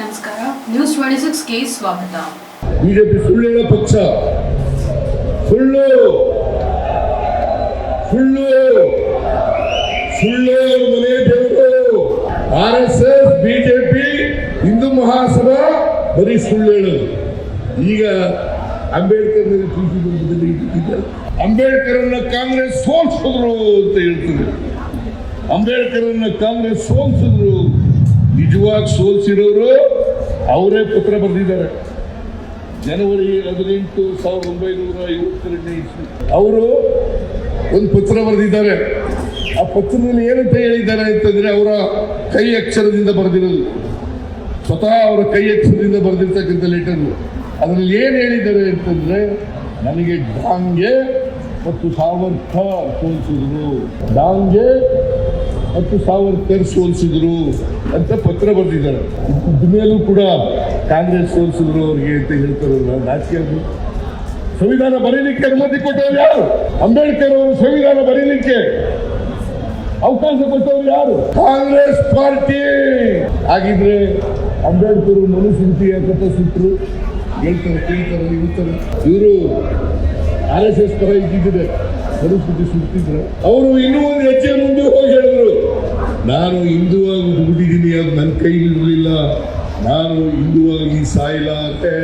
ನಮಸ್ಕಾರ. News twenty ಸಿಕ್ಸ್ಗೆ ಸ್ವಾಗತ. BJP ಸುಳ್ಳು ಹೇಳೋ ಪಕ್ಷ. ಸುಳ್ಳು. ಸುಳ್ಳು. ಸುಳ್ಳು ಮನೆ ದೇವರು R S S BJP Hindu Mahasabha ಬರೀ ಸುಳ್ಳು ಹೇಳೋದು. ಈಗ ಅಂಬೇಡ್ಕರ್ ಮೇಲೆ ಪ್ರೀತಿ ಬಂದಿದೆ ಅನ್ನ ಕಾಂಗ್ರೆಸ್ ಸೋಲ್ಸಿದ್ರು ಅಂತ ಹೇಳ್ತಾರೆ ಅನ್ನ ಕಾಂಗ್ರೆಸ್ ಸೋಲ್ಸಿದ್ರು. ನಿಜವಾಗಿ ಸೋಲ್ಸಿರೋರು ಅವರೇ ಪತ್ರ ಬರೆದಿದ್ದಾರೆ. ಜನವರಿ ಹದಿನೆಂಟು ಸಾವಿರದ ಒಂಬೈನೂರ ಐವತ್ತೆರಡನೇ ಇಸ್ವಿ. ಅವರು ಒಂದು ಪತ್ರ ಬರೆದಿದ್ದಾರೆ. ಆ ಪತ್ರದಲ್ಲಿ ಏನಂತ ಹೇಳಿದ್ದಾರೆ ಅಂತಂದ್ರೆ ಅವರ ಕೈ ಅಕ್ಷರದಿಂದ ಬರೆದಿರೋದು. ಸ್ವತಃ ಅವರ ಕೈ ಅಕ್ಷರದಿಂದ ಬರೆದಿರ್ತಕ್ಕಂಥ ಲೆಟರ್ ಅದರಲ್ಲಿ ಏನು ಹೇಳಿದ್ದಾರೆ ಅಂತಂದ್ರೆ, ನನಗೆ ಡಾಂಗೆ ಮತ್ತು ಸಾಮರ್ಥ್ಯ ತೋರಿಸಿದ್ರು ಡಾಂಗೆ ಮತ್ತು ಪೇರ್ ಸೋಲಿಸಿದ್ರು ಅಂತ ಪತ್ರ ಬರೆದಿದ್ದಾರೆ. ಮೇಲೂ ಕೂಡ ಕಾಂಗ್ರೆಸ್ ಸೋಲಿಸಿದ್ರು ಅವ್ರಿಗೆ ಅಂತ ಹೇಳ್ತಾರಲ್ಲ ಅದು ಸಂವಿಧಾನ ಬರೀಲಿಕ್ಕೆ ಅನುಮತಿ ಕೊಟ್ಟವ್ರು ಯಾರು? ಅಂಬೇಡ್ಕರ್ ಅವರು ಸಂವಿಧಾನ ಬರೀಲಿಕ್ಕೆ ಅವಕಾಶ ಕೊಟ್ಟವ್ರು ಯಾರು? Congress party. ಆಗಿದ್ರೆ ಅಂಬೇಡ್ಕರ್ ಮನುಸ್ಮೃತಿ ಅಂತ ಸುತ್ತರು ಹೇಳ್ತಾರೆ, ಕೇಳ್ತಾರೆ ಇರ್ತಾರೆ ಇವರು ಆರ್ ಎಸ್ ಎಸ್ ಪರ ಇದ್ದಿದ್ದರೆ ಮನುಸ್ಮೃತಿ ಸುತ್ತಿದ್ರು ಅವರು ಇನ್ನೂ ಒಂದು ಹೆಜ್ಜೆ ಮುಂದೆ ಹೋಗಿ ಹೇಳಿದ್ರು, ನಾನು ಹಿಂದುವಾಗಿ ದುಡಿದೀನಿ ಅದು ನನ್ನ ಕೈಲಿರಲಿಲ್ಲ ನಾನು ಹಿಂದುವಾಗಿ ಅಂತೆ.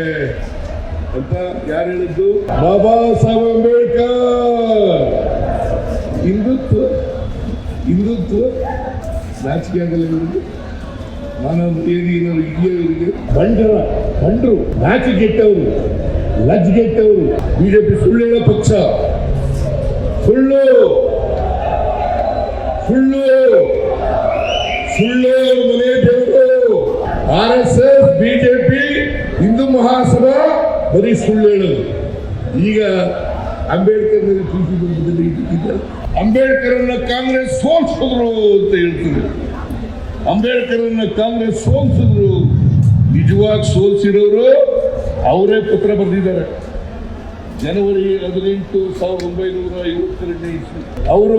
ಅಂತ ಯಾರು ಹೇಳಿದ್ದು? ಬಾಬಾ ಸಾಹೇಬ್ ಅಂಬೇಡ್ಕರ್. ಹಿಂದುತ್ವ ಹಿಂದುತ್ವ ನಾಚಿಕೆ ಆಗಲ್ಲ ಇವರಿಗೆ ಮಾನವ ಮರ್ಯಾದೆ ಏನಾದ್ರು ಇದೆಯೋ ಇವರಿಗೆ? ಬಂಡರ, ಬಂಡರು ನಾಚಿಗೆಟ್ಟವರು ಲಜ್ಗೆಟ್ಟವರು ಬಿಜೆಪಿ ಸುಳ್ಳು ಹೇಳೋ ಪಕ್ಷ. ಸುಳ್ಳು ಸುಳ್ಳು ಸುಳ್ಳು ಮನೆ ದೇವರು R S S BJP Hindu Mahasabha ಬರೀ ಸುಳ್ಳು ಈಗ ಅಂಬೇಡ್ಕರ್ ಮೇಲೆ ಟೀಕೆ ಅಂಬೇಡ್ಕರ್. ಅಂಬೇಡ್ಕರನ್ನ ಕಾಂಗ್ರೆಸ್ ಸೋಲ್ಸಿದ್ರು ಅಂತ ಹೇಳ್ತಾರೆ ಅನ್ನ ಕಾಂಗ್ರೆಸ್ ಸೋಲ್ಸಿದ್ರು ನಿಜವಾಗಿ ಸೋಲ್ಸಿರೋರು ಅವರೇ ಪತ್ರ ಬರೆದಿದ್ದಾರೆ ಜನವರಿ ಹದಿನೆಂಟು ಸಾವಿರದ ಒಂಬೈನೂರ ಐವತ್ತೆರಡನೇ ಅವರು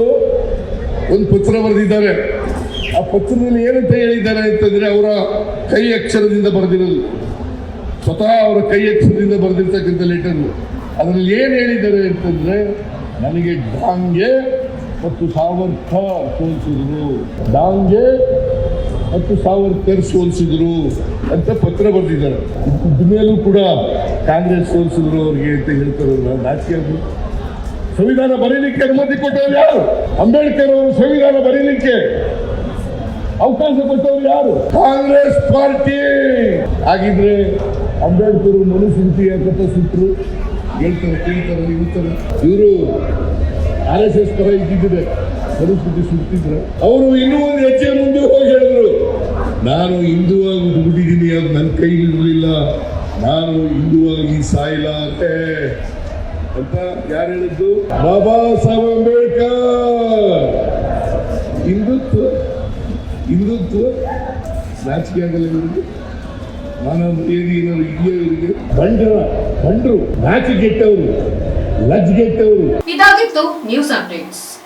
ಒಂದು ಪತ್ರ ಬರೆದಿದ್ದಾರೆ. ಆ ಪತ್ರದಲ್ಲಿ ಏನಂತ ಹೇಳಿದ್ದಾರೆ ಅಂತಂದ್ರೆ ಅವರ ಕೈ ಅಕ್ಷರದಿಂದ ಬರೆದಿರೋದು. ಸ್ವತಃ ಅವರ ಕೈ ಅಕ್ಷರದಿಂದ ಬರೆದಿರ್ತಕ್ಕಂಥ ಲೆಟರ್ ಅದರಲ್ಲಿ ಏನು ಹೇಳಿದ್ದಾರೆ ಅಂತಂದ್ರೆ, ನನಗೆ ಡಾಂಗೆ ಮತ್ತು ಸಾಮರ್ಥ್ಯ ತೋರಿಸಿದ್ರು. ಡಾಂಗೆ ಮತ್ತು ಪೇರ್ ಸೋಲಿಸಿದ್ರು ಅಂತ ಪತ್ರ ಬರೆದಿದ್ದಾರೆ. ಮೇಲೂ ಕೂಡ ಕಾಂಗ್ರೆಸ್ ಸೋಲಿಸಿದ್ರು ಅವ್ರಿಗೆ ಅಂತ ಹೇಳ್ತಾರಲ್ಲ ನಾಚಿಕೆ ಸಂವಿಧಾನ ಬರೀಲಿಕ್ಕೆ ಅನುಮತಿ ಕೊಟ್ಟವ್ರು ಯಾರು? ಅಂಬೇಡ್ಕರ್ ಅವರು ಸಂವಿಧಾನ ಬರೀಲಿಕ್ಕೆ ಅವಕಾಶ ಕೊಟ್ಟವ್ರು ಯಾರು? Congress party. ಆಗಿದ್ರೆ ಅಂಬೇಡ್ಕರ್ ಮನುಸ್ಮೃತಿ ಅಂತ ಸುತ್ತರು ಹೇಳ್ತಾರೆ, ಕೇಳ್ತಾರೆ ಇವರು ಆರ್ ಎಸ್ ಎಸ್ ಪರ ಇದ್ದಿದ್ದರೆ ಮನುಸ್ಮೃತಿ ಸುತ್ತಿದ್ರೆ ಅವರು ಇನ್ನೂ ಒಂದು ಹೆಜ್ಜೆ ಮುಂದೆ ಹೋಗಿ ಹೇಳಿದ್ರು, ನಾನು ಹಿಂದುವಾಗಿ ಹುಡುಗಿದ್ದೀನಿ ಅದು ನನ್ನ ಇರಲಿಲ್ಲ ನಾನು ಹಿಂದುವಾಗಿ ಸಾಯಿಲಾತೆ ಅಂತ. ಯಾರು ಹೇಳಿದ್ದು? ಬಾಬಾ ಸಾಹೇಬ್ ಅಂಬೇಡ್ಕರ್. ಹಿಂದುತ್ವ ಹಿಂದುತ್ವ ನಾಚಿಕೆ ಆಗಲ್ಲ ಇವರಿಗೆ ಮಾನವ ಮರ್ಯಾದೆ ಏನಾದ್ರು ಇದೆಯಾ ಇವರಿಗೆ? ಬಂಡ್ರ, ಬಂಡ್ರು ನಾಚಿಗೆಟ್ಟವರು ಲಜ್ಗೆಟ್ಟವರು ಇದಾಗಿತ್ತು ನ್ಯೂಸ್ ಅಪ್ಡೇಟ್ಸ್.